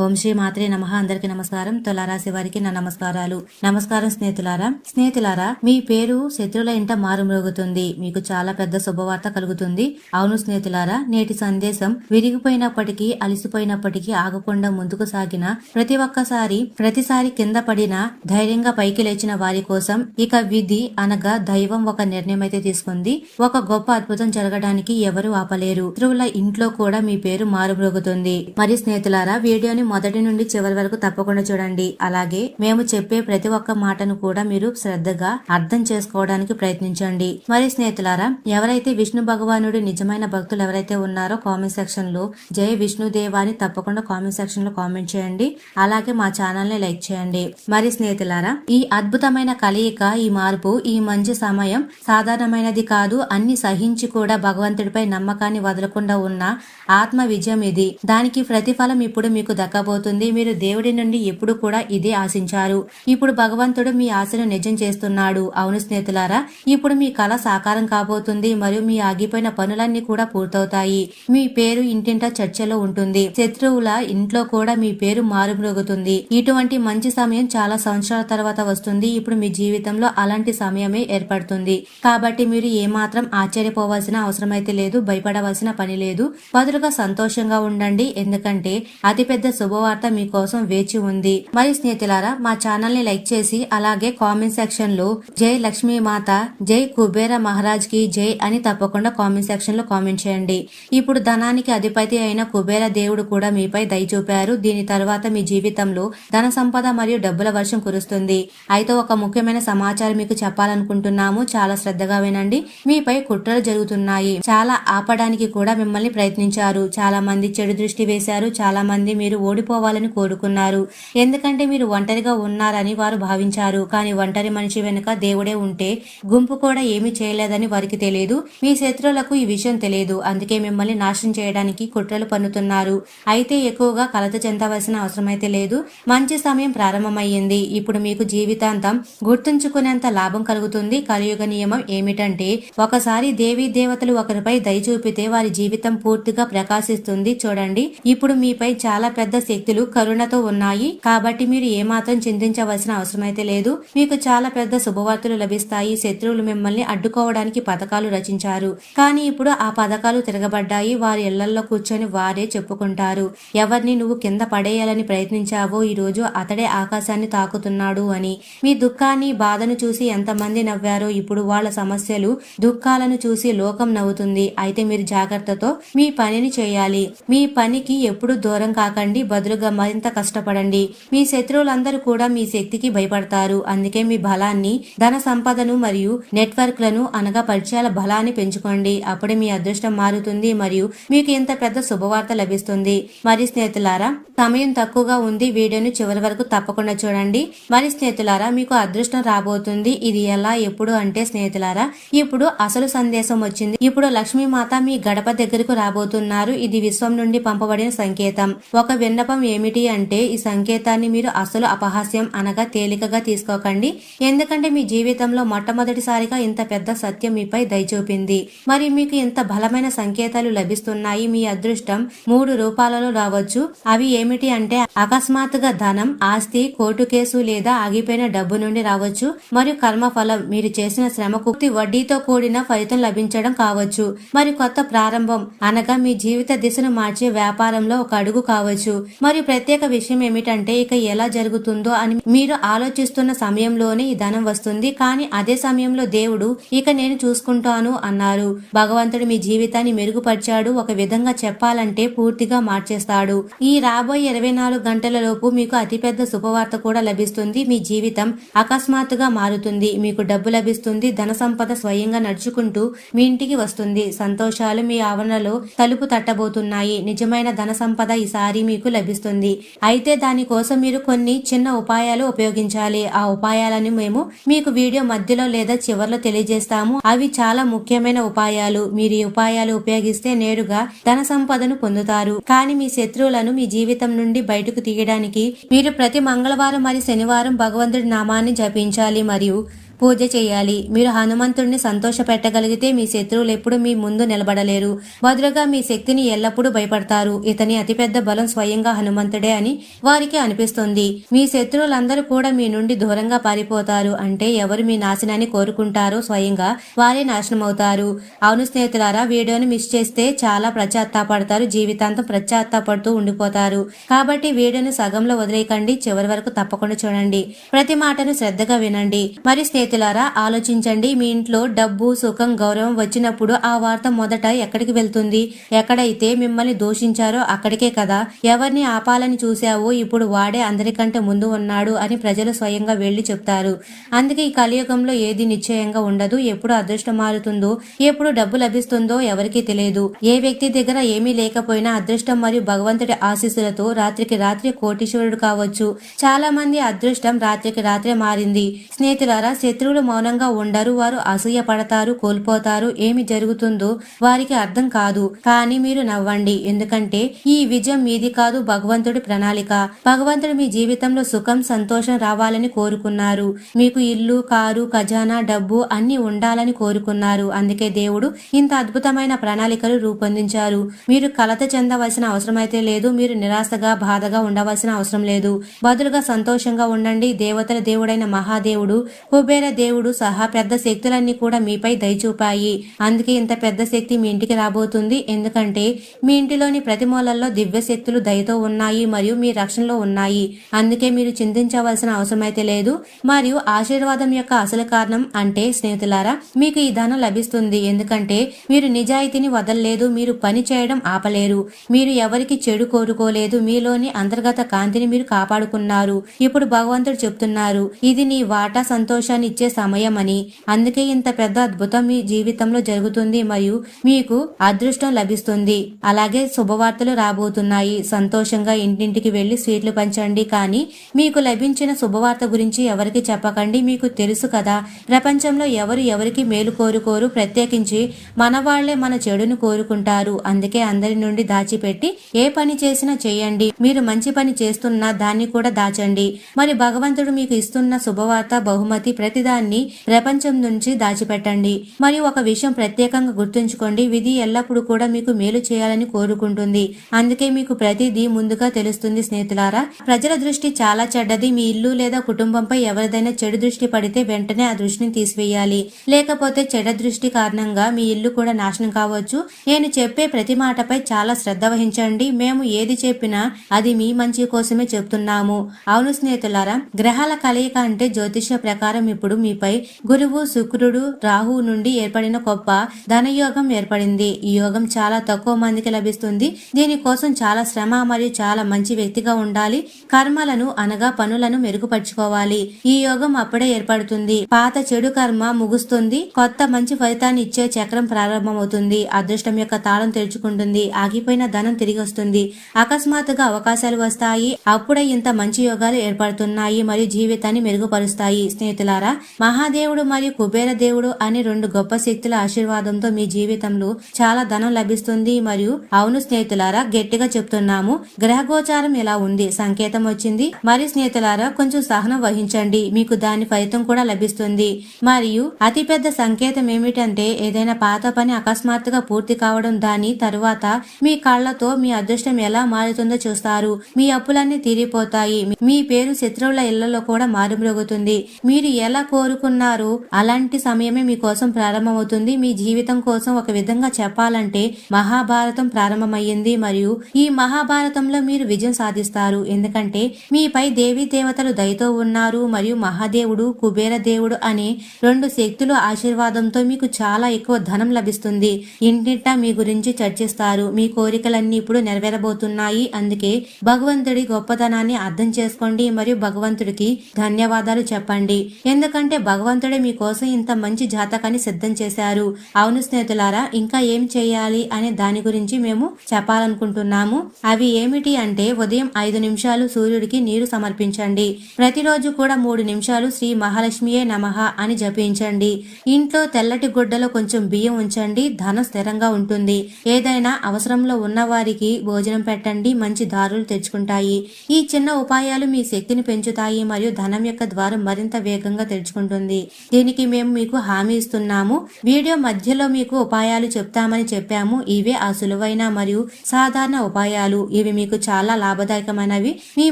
ఓం శ్రీ మాత్రే నమ. అందరికి నమస్కారం. తులారాశి వారికి నా నమస్కారాలు. నమస్కారం స్నేహితులారా. స్నేహితులారా మీ పేరు శత్రుల ఇంట మారుమ్రోగుతుంది మీకు చాలా పెద్ద శుభవార్త కలుగుతుంది. అవును స్నేహితులారా నేటి సందేశం విరిగిపోయినప్పటికీ అలిసిపోయినప్పటికీ ఆగకుండా ముందుకు సాగిన ప్రతి ఒక్కసారి ప్రతిసారి కింద పడిన ధైర్యంగా పైకి లేచిన వారి కోసం ఇక విధి అనగా దైవం ఒక నిర్ణయం అయితే తీసుకుంది. ఒక గొప్ప అద్భుతం జరగడానికి ఎవరు ఆపలేరు. శత్రువుల ఇంట్లో కూడా మీ పేరు మారుమ్రోగుతుంది మరి స్నేహితులారా వీడియోని మొదటి నుండి చివరి వరకు తప్పకుండా చూడండి. అలాగే మేము చెప్పే ప్రతి ఒక్క మాటను కూడా మీరు శ్రద్ధగా అర్థం చేసుకోవడానికి ప్రయత్నించండి. మరి స్నేహితులారా ఎవరైతే విష్ణు భగవానుడి నిజమైన భక్తులు ఎవరైతే ఉన్నారో కామెంట్ సెక్షన్లో జై విష్ణుదేవ అని తప్పకుండా కామెంట్ సెక్షన్లో కామెంట్ చేయండి. అలాగే మా ఛానల్ని లైక్ చేయండి. మరి స్నేహితులారా ఈ అద్భుతమైన కలయిక ఈ మార్పు ఈ మంచి సమయం సాధారణమైనది కాదు. అన్ని సహించి కూడా భగవంతుడిపై నమ్మకాన్ని వదలకుండా ఉన్న ఆత్మ విజయం ఇది. దానికి ప్రతిఫలం ఇప్పుడు మీకు దక్కబోతుంది మీరు దేవుడి నుండి ఎప్పుడు కూడా ఇదే ఆశించారు. ఇప్పుడు భగవంతుడు మీ ఆశను నిజం చేస్తున్నాడు. అవును స్నేహితులారా ఇప్పుడు మీ కళ సాకారం కాబోతుంది. మరియు మీ ఆగిపోయిన పనులన్నీ కూడా పూర్తవుతాయి. మీ పేరు ఇంటింట చర్చలో ఉంటుంది. శత్రువుల ఇంట్లో కూడా మీ పేరు మారుమ్రోగుతుంది. ఇటువంటి మంచి సమయం చాలా సంవత్సరాల తర్వాత వస్తుంది. ఇప్పుడు మీ జీవితంలో అలాంటి సమయమే ఏర్పడుతుంది. కాబట్టి మీరు ఏమాత్రం ఆశ్చర్యపోవాల్సిన అవసరమైతే లేదు భయపడవలసిన పని లేదు. బదులుగా సంతోషంగా ఉండండి. ఎందుకంటే అతిపెద్ద శుభవార్త మీకోసం వేచి ఉంది. మరి స్నేహితులారా మా ఛానల్ని లైక్ చేసి అలాగే కామెంట్ సెక్షన్లో జై లక్ష్మీ మాత జై కుబేర మహారాజ్కి జై అని తప్పకుండా కామెంట్ సెక్షన్లో కామెంట్ చేయండి. ఇప్పుడు ధనానికి అధిపతి అయిన కుబేర దేవుడు కూడా మీపై దయ చూపారు. దీని తర్వాత మీ జీవితంలో ధన సంపద మరియు డబ్బుల వర్షం కురుస్తుంది. అయితే ఒక ముఖ్యమైన సమాచారం మీకు చెప్పాలనుకుంటున్నాము. చాలా శ్రద్ధగా వినండి. మీపై కుట్రలు జరుగుతున్నాయి. చాలా ఆపడానికి కూడా మిమ్మల్ని ప్రయత్నించారు. చాలా మంది చెడు దృష్టి వేశారు. చాలా మంది మీరు ఓడిపోవాలని కోరుకున్నారు. ఎందుకంటే మీరు ఒంటరిగా ఉన్నారని వారు భావించారు. కానీ ఒంటరి మనిషి వెనుక దేవుడే ఉంటే గుంపు కూడా ఏమీ చేయలేదని వారికి తెలియదు. మీ శత్రువులకు ఈ విషయం తెలియదు. అందుకే మిమ్మల్ని నాశనం చేయడానికి కుట్రలు పన్నుతున్నారు. అయితే ఎక్కువగా కలత చెందవలసిన అవసరమైతే లేదు. మంచి సమయం ప్రారంభమయ్యింది. ఇప్పుడు మీకు జీవితాంతం గుర్తుంచుకునేంత లాభం కలుగుతుంది. కలియుగ నియమం ఏమిటంటే ఒకసారి దేవీ దేవతలు ఒకరిపై దయ చూపితే వారి జీవితం పూర్తిగా ప్రకాశిస్తుంది. చూడండి. ఇప్పుడు మీపై చాలా పెద్ద శక్తులు కరుణతో ఉన్నాయి. కాబట్టి మీరు ఏమాత్రం చింతించవలసిన అవసరమైతే లేదు. మీకు చాలా పెద్ద శుభవార్తలు లభిస్తాయి. శత్రువులు మిమ్మల్ని అడ్డుకోవడానికి పథకాలు రచించారు. కానీ ఇప్పుడు ఆ పథకాలు తిరగబడ్డాయి. వారి ఇళ్ళలో కూర్చొని వారే చెప్పుకుంటారు. ఎవరిని నువ్వు కింద పడేయాలని ప్రయత్నించావో ఈ రోజు అతడే ఆకాశాన్ని తాకుతున్నాడు అని. మీ దుఃఖాన్ని బాధను చూసి ఎంతమంది నవ్వారో ఇప్పుడు వాళ్ళ సమస్యలు దుఃఖాలను చూసి లోకం నవ్వుతుంది. అయితే మీరు జాగ్రత్తతో మీ పనిని చేయాలి. మీ పనికి ఎప్పుడు దూరం కాకండి. బదులుగా మరింత కష్టపడండి. మీ శత్రువులందరూ కూడా మీ శక్తికి భయపడతారు. అందుకే మీ బలాన్ని ధన సంపదను మరియు నెట్వర్క్లను అనగా పరిచయాల బలాన్ని పెంచుకోండి. అప్పుడే మీ అదృష్టం మారుతుంది మరియు మీకు ఇంత పెద్ద శుభవార్త లభిస్తుంది. మరి స్నేహితులారా సమయం తక్కువగా ఉంది. వీడియోను చివరి వరకు తప్పకుండా చూడండి. మరి స్నేహితులారా మీకు అదృష్టం రాబోతుంది. ఇది ఎలా ఎప్పుడు అంటే స్నేహితులారా ఇప్పుడు అసలు సందేశం వచ్చింది. ఇప్పుడు లక్ష్మీమాత మీ గడప దగ్గరకు రాబోతున్నారు. ఇది విశ్వం నుండి పంపబడిన సంకేతం. ఒక విన్నపం ఏమిటి అంటే ఈ సంకేతాన్ని మీరు అసలు అపహాస్యం అనగా తేలికగా తీసుకోకండి. ఎందుకంటే మీ జీవితంలో మొట్టమొదటిసారిగా ఇంత పెద్ద సత్యం మీపై దయచూపింది మరి మీకు ఇంత బలమైన సంకేతాలు లభిస్తున్నాయి. మీ అదృష్టం మూడు రూపాలలో రావచ్చు. అవి ఏమిటి అంటే అకస్మాత్తుగా ధనం ఆస్తి కోర్టు కేసు లేదా ఆగిపోయిన డబ్బు నుండి రావచ్చు. మరియు కర్మఫలం మీరు చేసిన శ్రమకు వడ్డీతో కూడిన ఫలితం లభించడం కావచ్చు. మరి కొత్త ప్రారంభం అనగా మీ జీవిత దిశను మార్చే వ్యాపారంలో ఒక అడుగు కావచ్చు. మరియు ప్రత్యేక విషయం ఏమిటంటే ఇక ఎలా జరుగుతుందో అని మీరు ఆలోచిస్తున్న సమయంలోనే ఈ ధనం వస్తుంది. కానీ అదే సమయంలో దేవుడు ఇక నేను చూసుకుంటాను అన్నారు. భగవంతుడు మీ జీవితాన్ని మెరుగుపరిచాడు. ఒక విధంగా చెప్పాలంటే పూర్తిగా మార్చేస్తాడు. ఈ రాబోయే ఇరవై నాలుగు గంటల లోపు మీకు అతిపెద్ద శుభవార్త కూడా లభిస్తుంది. మీ జీవితం అకస్మాత్తుగా మారుతుంది. మీకు డబ్బు లభిస్తుంది. ధన సంపద స్వయంగా నడుచుకుంటూ మీ ఇంటికి వస్తుంది. సంతోషాలు మీ ఆవరణలో తలుపు తట్టబోతున్నాయి. నిజమైన ధన సంపద ఈసారి మీకు లభిస్తుంది. అయితే దానికోసం మీరు కొన్ని చిన్న ఉపాయాలు ఉపయోగించాలి. ఆ ఉపాయాలను మేము మీకు వీడియో మధ్యలో లేదా చివర్లో తెలియజేస్తాము. అవి చాలా ముఖ్యమైన ఉపాయాలు. మీరు ఈ ఉపాయాలు ఉపయోగిస్తే నేరుగా ధన సంపదను పొందుతారు. కానీ మీ శత్రువులను మీ జీవితం నుండి బయటకు తీయడానికి మీరు ప్రతి మంగళవారం మరియు శనివారం భగవంతుడి నామాన్ని జపించాలి. మరియు పూజ చేయాలి. మీరు హనుమంతుడిని సంతోషపెట్టగలిగితే మీ శత్రువులు ఎప్పుడు మీ ముందు నిలబడలేరు. బదులుగా మీ శక్తిని ఎల్లప్పుడూ భయపడతారు. ఇతని అతిపెద్ద బలం స్వయంగా హనుమంతుడే అని వారికి అనిపిస్తుంది. మీ శత్రువులందరూ కూడా మీ నుండి దూరంగా పారిపోతారు. అంటే ఎవరు మీ నాశనాన్ని కోరుకుంటారో స్వయంగా వారే నాశనం అవుతారు అవును స్నేహితులారా వీడియోని మిస్ చేస్తే చాలా పశ్చాత్తాపడతారు జీవితాంతం పశ్చాత్తాపడుతూ ఉండిపోతారు. కాబట్టి వీడియోని సగంలో వదిలేయకండి. చివరి వరకు తప్పకుండా చూడండి. ప్రతి మాటను శ్రద్ధగా వినండి. మరి స్నేహితులారా ఆలోచించండి. మీ ఇంట్లో డబ్బు సుఖం గౌరవం వచ్చినప్పుడు ఆ వార్త మొదట ఎక్కడికి వెళ్తుంది? ఎక్కడైతే మిమ్మల్ని దూషించారో అక్కడికే కదా. ఎవరిని ఆపాలని చూశావో ఇప్పుడు వాడే అందరికంటే ముందు ఉన్నాడు అని ప్రజలు స్వయంగా వెళ్ళి చెప్తారు. అందుకే ఈ కలియుగంలో ఏది నిశ్చయంగా ఉండదు ఎప్పుడు అదృష్టం మారుతుందో ఎప్పుడు డబ్బు లభిస్తుందో ఎవరికీ తెలియదు. ఏ వ్యక్తి దగ్గర ఏమీ లేకపోయినా అదృష్టం మరియు భగవంతుడి ఆశీస్సులతో రాత్రికి రాత్రి కోటీశ్వరుడు కావచ్చు. చాలా మంది అదృష్టం రాత్రికి రాత్రే మారింది. స్నేహితులారా శత్రువులు మౌనంగా ఉండరు వారు అసూయ పడతారు కోల్పోతారు. ఏమి జరుగుతుందో వారికి అర్థం కాదు. కానీ మీరు నవ్వండి. ఎందుకంటే ఈ విజయం మీది కాదు భగవంతుడి ప్రణాళిక. భగవంతుడు మీ జీవితంలో సుఖం సంతోషం రావాలని కోరుకున్నారు. మీకు ఇల్లు కారు ఖజానా డబ్బు అన్ని ఉండాలని కోరుకున్నారు. అందుకే దేవుడు ఇంత అద్భుతమైన ప్రణాళికలు రూపొందించారు. మీరు కలత చెందవలసిన అవసరమైతే లేదు. మీరు నిరాశగా బాధగా ఉండవలసిన అవసరం లేదు. బదులుగా సంతోషంగా ఉండండి. దేవతల దేవుడైన మహాదేవుడు కుబేర దేవుడు సహా పెద్ద శక్తులన్నీ కూడా మీపై దయచూపాయి అందుకే ఇంత పెద్ద శక్తి మీ ఇంటికి రాబోతుంది. ఎందుకంటే మీ ఇంటిలోని ప్రతి మూలల్లో దివ్య శక్తులు దయతో ఉన్నాయి మరియు మీ రక్షణలో ఉన్నాయి. అందుకే మీరు చింతించవలసిన అవసరమైతే లేదు. మరియు ఆశీర్వాదం యొక్క అసలు కారణం అంటే స్నేహితులారా మీకు ఈ ధనం లభిస్తుంది. ఎందుకంటే మీరు నిజాయితీని వదలలేదు మీరు పని చేయడం ఆపలేరు. మీరు ఎవరికి చెడు కోరుకోలేదు మీలోని అంతర్గత కాంతిని మీరు కాపాడుకున్నారు. ఇప్పుడు భగవంతుడు చెప్తున్నారు ఇది నీ వాటా సంతోషాన్ని ఇచ్చే సమయం అని అందుకే ఇంత పెద్ద అద్భుతం మీ జీవితంలో జరుగుతుంది మరియు మీకు అదృష్టం లభిస్తుంది. అలాగే శుభవార్తలు రాబోతున్నాయి. సంతోషంగా ఇంటింటికి వెళ్ళి స్వీట్లు పంచండి. కానీ మీకు లభించిన శుభవార్త గురించి ఎవరికి చెప్పకండి? మీకు తెలుసు కదా. ప్రపంచంలో ఎవరు ఎవరికి మేలు కోరుకోరు? ప్రత్యేకించి మన వాళ్ళే మన చెడును కోరుకుంటారు. అందుకే అందరి నుండి దాచిపెట్టి ఏ పని చేసినా చేయండి. మీరు మంచి పని చేస్తున్నా దాన్ని కూడా దాచండి. మరి భగవంతుడు మీకు ఇస్తున్న శుభవార్త బహుమతి ప్రతిదాన్ని ప్రపంచం నుంచి దాచిపెట్టండి. మరియు ఒక విషయం ప్రత్యేకంగా గుర్తుంచుకోండి. విధి ఎల్లప్పుడూ కూడా మీకు మేలు చేయాలని కోరుకుంటుంది. అందుకే మీకు ప్రతిదీ ముందుగా తెలుస్తుంది స్నేహితులారా. ప్రజల దృష్టి చాలా చెడ్డది. మీ ఇల్లు లేదా కుటుంబంపై ఎవరిదైనా చెడు దృష్టి పడితే వెంటనే ఆ దృష్టిని తీసివేయాలి. లేకపోతే చెడ దృష్టి కారణంగా మీ ఇల్లు కూడా నాశనం కావచ్చు. నేను చెప్పే ప్రతి మాటపై చాలా శ్రద్ధ వహించండి. మేము ఏది చెప్పినా అది మీ మంచి కోసమే చెప్తున్నాము. అవును స్నేహితులారా గ్రహాల కలయిక అంటే జ్యోతిష్య ప్రకారం ఇప్పుడు మీపై గురువు శుక్రుడు రాహు నుండి ఏర్పడిన గొప్ప ధనయోగం ఏర్పడింది. ఈ యోగం చాలా తక్కువ మందికి లభిస్తుంది. దీనికోసం చాలా శ్రమ మరియు చాలా మంచి వ్యక్తిగా ఉండాలి. కర్మలను అనగా పనులను మెరుగుపరుచుకోవాలి. ఈ యోగం అప్పుడే ఏర్పడుతుంది. పాత చెడు కర్మ ముగుస్తుంది. కొత్త మంచి ఫలితాన్ని ఇచ్చే చక్రం ప్రారంభమవుతుంది. అదృష్టం యొక్క తాళం తెరుచుకుంటుంది. ఆగిపోయిన ధనం తిరిగి వస్తుంది. అకస్మాత్తుగా అవకాశాలు వస్తాయి. అప్పుడే ఇంత మంచి యోగాలు ఏర్పడుతున్నాయి. మరియు జీవితాన్ని మెరుగుపరుస్తాయి. స్నేహితులారా మహాదేవుడు మరియు కుబేర దేవుడు అనే రెండు గొప్ప శక్తుల ఆశీర్వాదంతో మీ జీవితంలో చాలా ధనం లభిస్తుంది మరియు అవును స్నేహితులారా గట్టిగా చెప్తున్నాము గ్రహగోచారం ఎలా ఉంది సంకేతం వచ్చింది. మరి స్నేహితులారా కొంచెం సహనం వహించండి మీకు దాని ఫలితం కూడా లభిస్తుంది. మరియు అతిపెద్ద సంకేతం ఏమిటంటే ఏదైనా పాత పని అకస్మాత్తుగా పూర్తి కావడం దాని తరువాత మీ కళ్ళతో మీ అదృష్టం ఎలా మారుతుందో చూస్తారు. మీ అప్పులన్నీ తీరిపోతాయి. మీ పేరు శత్రువుల ఇళ్ళలో కూడా మారుమ్రోగుతుంది. మీరు ఎలా కోరుకున్నారు. అలాంటి సమయమే మీకోసం ప్రారంభమవుతుంది. మీ జీవితం కోసం ఒక విధంగా చెప్పాలంటే మహాభారతం ప్రారంభమయ్యింది మరియు ఈ మహాభారతంలో మీరు విజయం సాధిస్తారు. ఎందుకంటే మీపై దేవీ దేవతలు దయతో ఉన్నారు మరియు మహాదేవుడు కుబేర దేవుడు అనే రెండు శక్తుల ఆశీర్వాదంతో మీకు చాలా ఎక్కువ ధనం లభిస్తుంది. ఇంటింటా మీ గురించి చర్చిస్తారు. మీ కోరికలన్నీ ఇప్పుడు నెరవేరబోతున్నాయి. అందుకే భగవంతుడి గొప్పతనాన్ని అర్థం చేసుకోండి మరియు భగవంతుడికి ధన్యవాదాలు చెప్పండి. ఎందుకంటే భగవంతుడే మీకోసం ఇంత మంచి జాతకాన్ని సిద్ధం చేశారు. అవును స్నేహితులారా ఇంకా ఏం చేయాలి అనే దాని గురించి మేము చెప్పాలనుకుంటున్నాము. అవి ఏమిటి అంటే ఉదయం ఐదు నిమిషాలు సూర్యుడికి నీరు సమర్పించండి. ప్రతిరోజు కూడా మూడు నిమిషాలు శ్రీ మహాలక్ష్మియే నమః అని జపించండి. ఇంట్లో తెల్లటి గుడ్డలో కొంచెం బియ్యం ఉంచండి ధనం స్థిరంగా ఉంటుంది. ఏదైనా అవసరంలో ఉన్న వారికి భోజనం పెట్టండి మంచి దారులు తెచ్చుకుంటాయి. ఈ చిన్న ఉపాయాలు మీ శక్తిని పెంచుతాయి మరియు ధనం యొక్క ద్వారం మరింత వేగంగా తెరుచుకుంటాయి. నేర్చుకుంటుంది దీనికి మేము మీకు హామీ ఇస్తున్నాము. వీడియో మధ్యలో మీకు ఉపాయాలు చెప్తామని చెప్పాము. ఇవే ఆ సులువైన మరియు సాధారణ ఉపాయాలు. ఇవి మీకు చాలా లాభదాయకమైనవి. మీ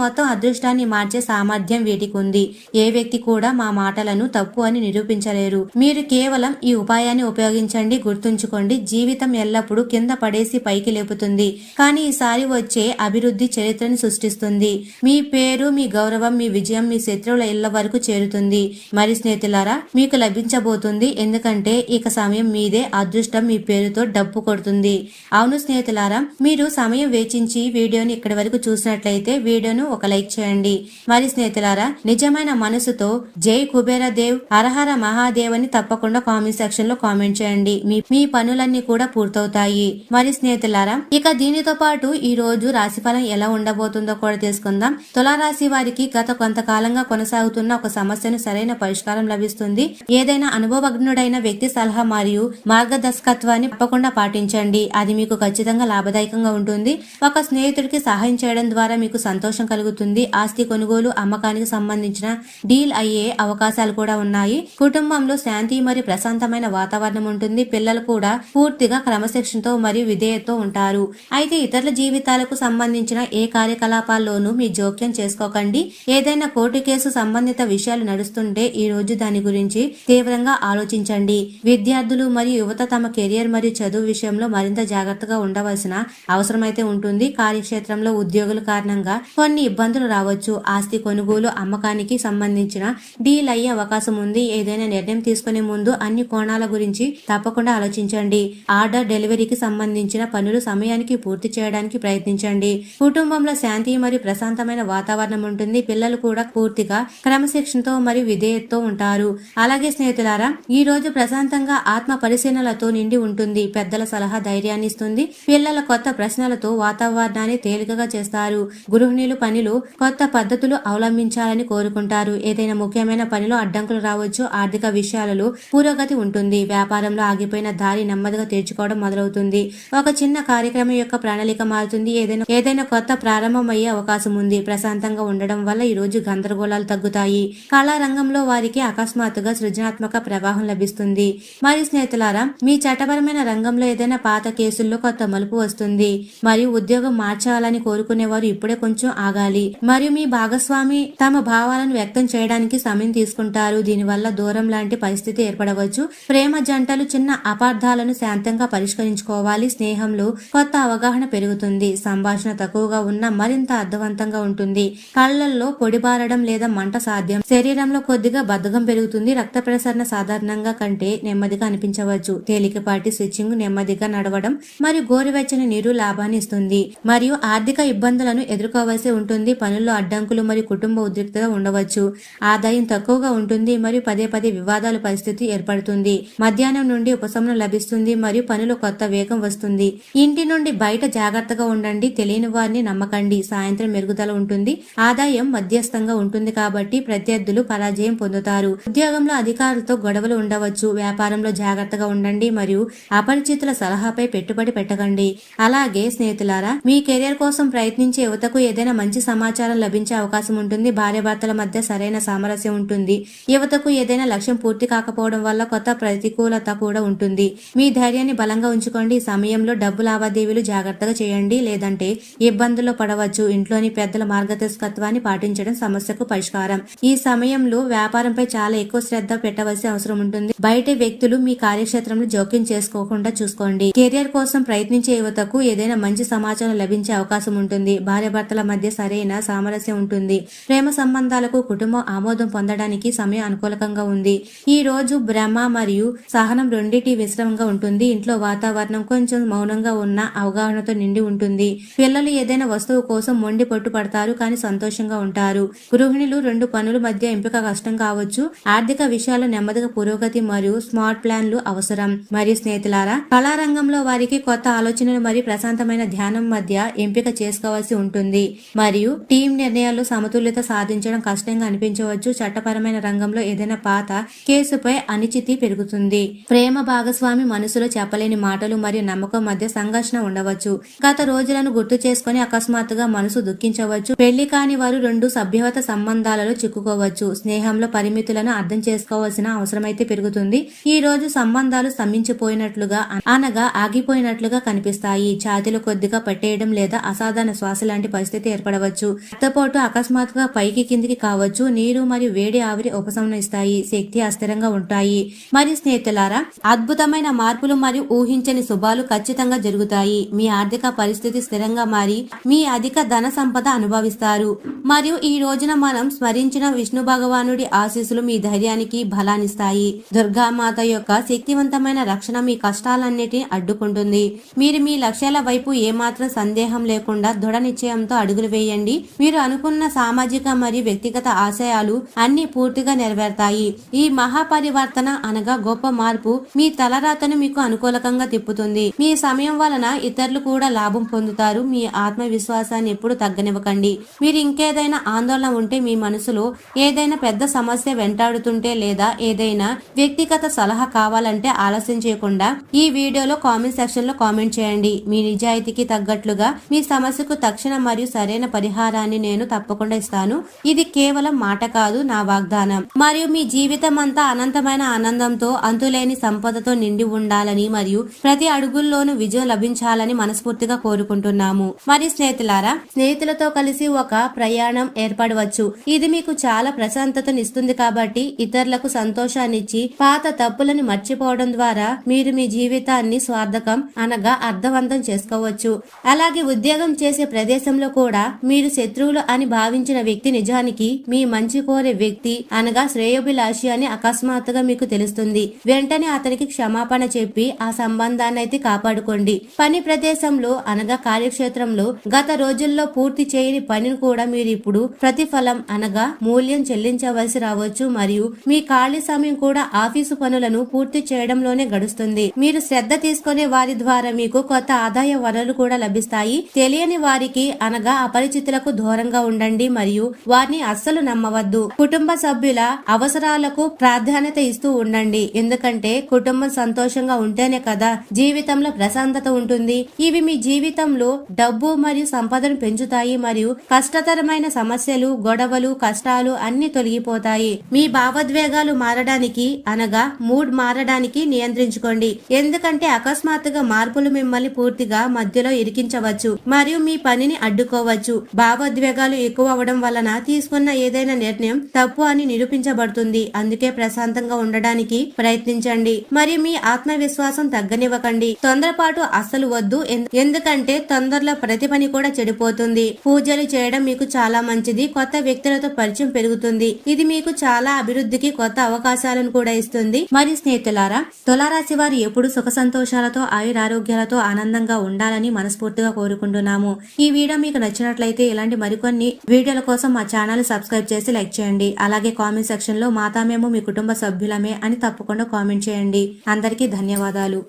మొత్తం అదృష్టాన్ని మార్చే సామర్థ్యం వీటికి ఉంది. ఏ వ్యక్తి కూడా మా మాటలను తప్పు అని నిరూపించలేరు. మీరు కేవలం ఈ ఉపాయాన్ని ఉపయోగించండి గుర్తుంచుకోండి. జీవితం ఎల్లప్పుడూ కింద పడేసి పైకి లేపుతుంది. కానీ ఈసారి వచ్చే అభివృద్ధి చరిత్రను సృష్టిస్తుంది. మీ పేరు మీ గౌరవం మీ విజయం మీ శత్రువుల ఇళ్ళ వరకు చేరుతుంది. మరి స్నేహితులారా మీకు లభించబోతుంది. ఎందుకంటే ఇక సమయం మీదే అదృష్టం మీ పేరుతో డబ్బు కొడుతుంది. అవును స్నేహితులారా మీరు సమయం వేచించి వీడియోని ఇక్కడి వరకు చూసినట్లయితే వీడియోను ఒక లైక్ చేయండి. మరి స్నేహితులారా నిజమైన మనసుతో జై కుబేర దేవ్ హరహర మహాదేవ్ అని తప్పకుండా కామెంట్ సెక్షన్లో కామెంట్ చేయండి. మీ మీ పనులన్నీ కూడా పూర్తవుతాయి. మరి స్నేహితులారా ఇక దీనితో పాటు ఈ రోజు రాశిఫలం ఎలా ఉండబోతుందో కూడా తెలుసుకుందాం. తులారాశి వారికి గత కొంతకాలంగా కొనసాగుతున్న ఒక సమస్యను సరైన పరిష్కారం లభిస్తుంది. ఏదైనా అనుభవజ్ఞుడైన వ్యక్తి సలహా మరియు మార్గదర్శకత్వాన్ని తప్పకుండా పాటించండి. అది మీకు ఖచ్చితంగా లాభదాయకంగా ఉంటుంది. ఒక స్నేహితుడికి సహాయం చేయడం ద్వారా మీకు సంతోషం కలుగుతుంది. ఆస్తి కొనుగోలు అమ్మకానికి సంబంధించిన డీల్ అయ్యే అవకాశాలు కూడా ఉన్నాయి. కుటుంబంలో శాంతి మరియు ప్రశాంతమైన వాతావరణం ఉంటుంది. పిల్లలు కూడా పూర్తిగా క్రమశిక్షణతో మరియు విధేయతతో ఉంటారు. అయితే ఇతరుల జీవితాలకు సంబంధించిన ఏ కార్యకలాపాల్లోనూ మీ జోక్యం చేసుకోకండి. ఏదైనా కోర్టు కేసు సంబంధిత విషయాలు నడుస్తుంటే ఈ రోజు దాని గురించి తీవ్రంగా ఆలోచించండి. విద్యార్థులు మరియు యువత తమ కెరియర్ మరియు చదువు విషయంలో మరింత జాగ్రత్తగా ఉండవలసిన అవసరమైతే ఉంటుంది. కార్యక్షేత్రంలో ఉద్యోగుల కారణంగా కొన్ని ఇబ్బందులు రావచ్చు. ఆస్తి కొనుగోలు అమ్మకానికి సంబంధించిన డీల్ అయ్యే అవకాశం ఉంది. ఏదైనా నిర్ణయం తీసుకునే ముందు అన్ని కోణాల గురించి తప్పకుండా ఆలోచించండి. ఆర్డర్ డెలివరీకి సంబంధించిన పనులు సమయానికి పూర్తి చేయడానికి ప్రయత్నించండి. కుటుంబంలో శాంతి మరియు ప్రశాంతమైన వాతావరణం ఉంటుంది. పిల్లలు కూడా పూర్తిగా క్రమశిక్షణతో మరియు విధేయతతో ఉంటారు. అలాగే స్నేహితులారా ఈ రోజు ప్రశాంతంగా ఆత్మ పరిశీలనలతో నిండి ఉంటుంది. పెద్దల సలహా ధైర్యాన్ని ఇస్తుంది. పిల్లల కొత్త ప్రశ్నలతో వాతావరణాన్ని తేలికగా చేస్తారు. గృహిణులు పనిలో కొత్త పద్ధతులు అవలంబించాలని కోరుకుంటారు. ఏదైనా ముఖ్యమైన పనిలో అడ్డంకులు రావచ్చు. ఆర్థిక విషయాలలో పురోగతి ఉంటుంది. వ్యాపారంలో ఆగిపోయిన దారి నెమ్మదిగా తీర్చుకోవడం మొదలవుతుంది. ఒక చిన్న కార్యక్రమం యొక్క ప్రణాళిక మారుతుంది. ఏదైనా ఏదైనా కొత్త ప్రారంభం అయ్యే అవకాశం ఉంది. ప్రశాంతంగా ఉండడం వల్ల ఈ రోజు గందరగోళాలు తగ్గుతాయి. కళారంగంలో వారికి అకస్మాత్తుగా సృజనాత్మక ప్రవాహం లభిస్తుంది. మరి స్నేహితులారా మీ చట్టపరమైన రంగంలో ఏదైనా పాత కేసుల్లో కొత్త మలుపు వస్తుంది. మరియు ఉద్యోగం మార్చాలని కోరుకునేవారు ఇప్పుడే కొంచెం ఆగాలి. మరియు మీ భాగస్వామి తమ భావాలను వ్యక్తం చేయడానికి సమయం తీసుకుంటారు. దీనివల్ల దూరం లాంటి పరిస్థితి ఏర్పడవచ్చు. ప్రేమ జంటలు చిన్న అపార్థాలను శాంతంగా పరిష్కరించుకోవాలి. స్నేహంలో కొత్త అవగాహన పెరుగుతుంది. సంభాషణ తక్కువగా ఉన్న మరింత అర్థవంతంగా ఉంటుంది. కళ్ళల్లో పొడిబారడం లేదా మంట సాధ్యం. శరీరంలో కొద్దిగా బద్ధకం పెరుగుతుంది. రక్త ప్రసరణ సాధారణంగా కంటే నెమ్మదిగా అనిపించవచ్చు. తేలికపాటి స్విచ్చింగ్ నెమ్మదిగా నడవడం మరియు గోరువెచ్చని నీరు లాభాన్ని ఇస్తుంది. మరియు ఆర్థిక ఇబ్బందులను ఎదుర్కోవాల్సి ఉంటుంది. పనుల్లో అడ్డంకులు మరియు కుటుంబ ఉద్రిక్తత ఉండవచ్చు. ఆదాయం తక్కువగా ఉంటుంది మరియు పదే పదే వివాదాల పరిస్థితి ఏర్పడుతుంది. మధ్యాహ్నం నుండి ఉపశమనం లభిస్తుంది మరియు పనులు కొత్త వేగం వస్తుంది. ఇంటి నుండి బయట జాగ్రత్తగా ఉండండి. తెలియని వారిని నమ్మకండి. సాయంత్రం మెరుగుదల ఉంటుంది. ఆదాయం మధ్యస్థంగా ఉంటుంది కాబట్టి ప్రత్యర్థులు పరాజయం పొందుతారు. ఉద్యోగంలో అధికారులతో గొడవలు ఉండవచ్చు. వ్యాపారంలో జాగ్రత్తగా ఉండండి మరియు అపరిచితుల సలహాపై పెట్టుబడి పెట్టకండి. అలాగే స్నేహితులారా మీ కెరియర్ కోసం ప్రయత్నించే యువతకు ఏదైనా మంచి సమాచారం లభించే అవకాశం ఉంటుంది. భార్యాభర్తల మధ్య సరైన సామరస్యం ఉంటుంది. యువతకు ఏదైనా లక్ష్యం పూర్తి కాకపోవడం వల్ల కొత్త ప్రతికూలత కూడా ఉంటుంది. మీ ధైర్యాన్ని బలంగా ఉంచుకోండి. ఈ సమయంలో డబ్బు లావాదేవీలు జాగ్రత్తగా చేయండి. లేదంటే ఇబ్బందుల్లో పడవచ్చు. ఇంట్లోని పెద్దల మార్గదర్శకత్వాన్ని పాటించడం సమస్యకు పరిష్కారం. ఈ సమయంలో వ్యాపారంపై చాలా ఎక్కువ శ్రద్ధ పెట్టవలసిన అవసరం ఉంటుంది. బయట వ్యక్తులు మీ కార్యక్షేత్రంలో జోక్యం చేసుకోకుండా చూసుకోండి. కెరియర్ కోసం ప్రయత్నించే యువతకు ఏదైనా మంచి సమాచారం లభించే అవకాశం ఉంటుంది. భార్యాభర్తల మధ్య సరైన సామరస్యం ఉంటుంది. ప్రేమ సంబంధాలకు కుటుంబం ఆమోదం పొందడానికి సమయం అనుకూలకంగా ఉంది. ఈ రోజు భ్రమ మరియు సహనం రెండింటి విశ్రమంగా ఉంటుంది. ఇంట్లో వాతావరణం కొంచెం మౌనంగా ఉన్న అవగాహనతో నిండి ఉంటుంది. పిల్లలు ఏదైనా వస్తువు కోసం మొండి పట్టు పడతారు కానీ సంతోషంగా ఉంటారు. గృహిణులు రెండు పనుల మధ్య ఎంపిక కష్టం కావచ్చు. ఆర్థిక విషయాలు నెమ్మదిగా పురోగతి మరియు స్మార్ట్ ప్లాన్లు అవసరం. మరియు స్నేహితులారా కళారంగంలో వారికి కొత్త ఆలోచనలు మరియు ప్రశాంతమైన ధ్యానం మధ్య ఎంపిక చేసుకోవాల్సి ఉంటుంది. మరియు టీం నిర్ణయాల్లో సమతుల్యత సాధించడం కష్టంగా అనిపించవచ్చు. చట్టపరమైన రంగంలో ఏదైనా పాత కేసుపై అనిచితి పెరుగుతుంది. ప్రేమ భాగస్వామి మనసులో చెప్పలేని మాటలు మరియు నమ్మకం మధ్య సంఘర్షణ ఉండవచ్చు. గత రోజులను గుర్తు చేసుకుని అకస్మాత్తుగా మనసు దుఃఖించవచ్చు. పెళ్ళి కాని వారు రెండు సభ్యవత సంబంధాలలో చిక్కుకోవచ్చు. స్నేహంలో పరిమితులను అర్థం చేసుకోవాల్సిన అవసరమైతే పెరుగుతుంది. ఈ రోజు సంబంధాలు స్తంభించిపోయినట్లుగా అనగా ఆగిపోయినట్లుగా కనిపిస్తాయి. ఛాతీలు కొద్దిగా పట్టేయడం లేదా అసాధారణ శ్వాస లాంటి పరిస్థితి ఏర్పడవచ్చు. రక్తపోటు అకస్మాత్తుగా పైకి కిందికి కావచ్చు. నీరు మరియు వేడి ఆవిరి ఉపశమనిస్తాయి. శక్తి అస్థిరంగా ఉంటాయి. మరియు స్నేహితులారా అద్భుతమైన మార్పులు మరియు ఊహించని శుభాలు ఖచ్చితంగా జరుగుతాయి. మీ ఆర్థిక పరిస్థితి స్థిరంగా మారి మీ అధిక ధన సంపద అనుభవిస్తారు. మరియు ఈ రోజున మనం స్మరించిన విష్ణు భగవానుడి ఆశీస్సులు మీ ధైర్యానికి బలాన్నిస్తాయి. దుర్గామాత యొక్క శక్తివంతమైన రక్షణ మీ కష్టాలన్నిటిని అడ్డుకుంటుంది. మీరు మీ లక్ష్యాల వైపు ఏమాత్రం సందేహం లేకుండా దృఢ నిశ్చయంతో అడుగులు వేయండి. మీరు అనుకున్న సామాజిక మరియు వ్యక్తిగత ఆశయాలు అన్ని పూర్తిగా నెరవేరుతాయి. ఈ మహాపరివర్తన అనగా గొప్ప మార్పు మీ తలరాతను మీకు అనుకూలకంగా తిప్పుతుంది. మీ సమయం వలన ఇతరులు కూడా లాభం పొందుతారు. మీ ఆత్మవిశ్వాసాన్ని ఎప్పుడు తగ్గనివ్వకండి. మీరు ఇంకేదైనా ఆందోళన ఉంటే మీ మనసులో ఏదైనా పెద్ద సమస్య సమస్య వెంటాడుతుంటే లేదా ఏదైనా వ్యక్తిగత సలహా కావాలంటే ఆలస్యం చేయకుండా ఈ వీడియోలో కామెంట్ సెక్షన్లో కామెంట్ చేయండి. మీ నిజాయితీకి తగ్గట్లుగా మీ సమస్యకు తక్షణ మరియు సరైన పరిహారాన్ని నేను తప్పకుండా ఇస్తాను. ఇది కేవలం మాట కాదు నా వాగ్దానం. మరియు మీ జీవితం అంతా అనంతమైన ఆనందంతో అంతులేని సంపదతో నిండి ఉండాలని మరియు ప్రతి అడుగుల్లోనూ విజయం లభించాలని మనస్ఫూర్తిగా కోరుకుంటున్నాము. మరి స్నేహితులారా స్నేహితులతో కలిసి ఒక ప్రయాణం ఏర్పడవచ్చు. ఇది మీకు చాలా ప్రశాంతతనిస్తుంది కాబట్టి ఇతరులకు సంతోషాన్నిచ్చి పాత తప్పులను మర్చిపోవడం ద్వారా మీరు మీ జీవితాన్ని స్వార్థకం అనగా అర్థవంతం చేసుకోవచ్చు. అలాగే ఉద్యోగం చేసే ప్రదేశంలో కూడా మీరు శత్రువులు అని భావించిన వ్యక్తి నిజానికి మీ మంచి కోరే వ్యక్తి అనగా శ్రేయోభిలాషి అని అకస్మాత్తుగా మీకు తెలుస్తుంది. వెంటనే అతనికి క్షమాపణ చెప్పి ఆ సంబంధాన్ని అయితే కాపాడుకోండి. పని ప్రదేశంలో అనగా కార్యక్షేత్రంలో గత రోజుల్లో పూర్తి చేయని పనిని కూడా మీరు ఇప్పుడు ప్రతిఫలం అనగా మూల్యం చెల్లించవలసి రావచ్చు మరియు మీ ఖాళీ సమయం కూడా ఆఫీసు పనులను పూర్తి చేయడంలోనే గడుస్తుంది. మీరు శ్రద్ధ తీసుకునే వారి ద్వారా మీకు కొత్త ఆదాయ వనరులు కూడా లభిస్తాయి. తెలియని వారికి అనగా అపరిచితులకు దూరంగా ఉండండి మరియు వారిని అస్సలు నమ్మవద్దు. కుటుంబ సభ్యుల అవసరాలకు ప్రాధాన్యత ఇస్తూ ఉండండి. ఎందుకంటే కుటుంబం సంతోషంగా ఉంటేనే కదా జీవితంలో ప్రశాంతత ఉంటుంది. ఇవి మీ జీవితంలో డబ్బు మరియు సంపదను పెంచుతాయి మరియు కష్టతరమైన సమస్యలు గొడవలు కష్టాలు అన్ని తొలగిపోతాయి. మీ భావోద్వేగాలు మారడానికి అనగా మూడ్ మారడానికి నియంత్రించుకోండి. ఎందుకంటే అకస్మాత్తుగా మార్పులు మిమ్మల్ని పూర్తిగా మధ్యలో ఇరికించవచ్చు మరియు మీ పనిని అడ్డుకోవచ్చు. భావోద్వేగాలు ఎక్కువ అవడం వలన తీసుకున్న ఏదైనా నిర్ణయం తప్పు అని నిరూపించబడుతుంది. అందుకే ప్రశాంతంగా ఉండడానికి ప్రయత్నించండి. మరియు మీ ఆత్మవిశ్వాసం తగ్గనివ్వకండి. తొందరపాటు అస్సలు వద్దు. ఎందుకంటే తొందరలో ప్రతి పని కూడా చెడిపోతుంది. పూజలు చేయడం మీకు చాలా మంచిది. కొత్త వ్యక్తులతో పరిచయం పెరుగుతుంది. ఇది మీకు చాలా అభివృద్ధికి కొత్త అవకాశాలను కూడా ఇస్తుంది. మరి స్నేహితులారా తులారాశి వారు ఎప్పుడు సుఖ సంతోషాలతో ఆయురారోగ్యాలతో ఆనందంగా ఉండాలని మనస్ఫూర్తిగా కోరుకుంటున్నాము. ఈ వీడియో మీకు నచ్చినట్లయితే ఇలాంటి మరికొన్ని వీడియోల కోసం మా ఛానల్ సబ్స్క్రైబ్ చేసి లైక్ చేయండి. అలాగే కామెంట్ సెక్షన్లో మాతా మేము మీ కుటుంబ సభ్యులమే అని తప్పకుండా కామెంట్ చేయండి. అందరికీ ధన్యవాదాలు.